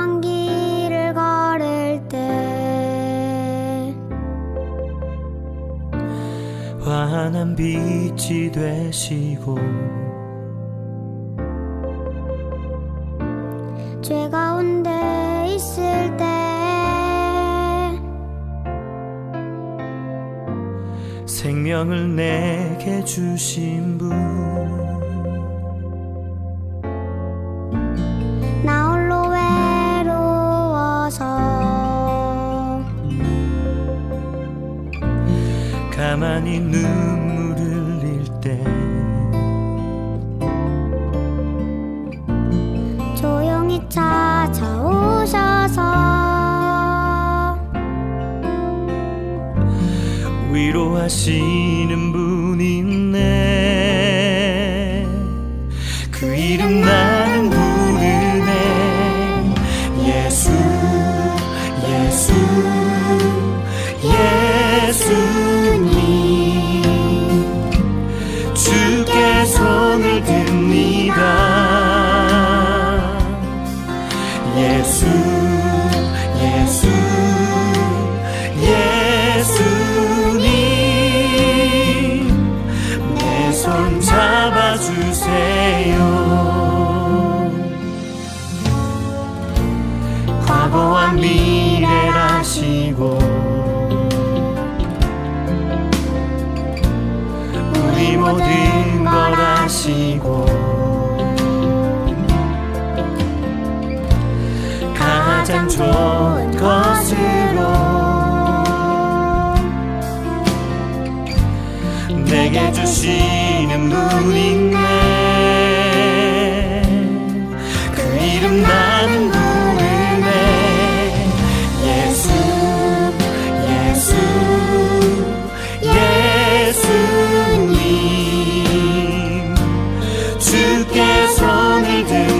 깜깜한 길을 걸을 때 환한 빛이 되시고 죄 가운데 있을 때 생명을 내게 주신 분 가만히 눈물 흘릴 때. 조용히 찾아오셔서 위로하시는 분 있네 그 이름 나는 부르네. 예수 예수 모든 걸 아시고 가장 좋은 것으로 내게 주시 주께 손을 들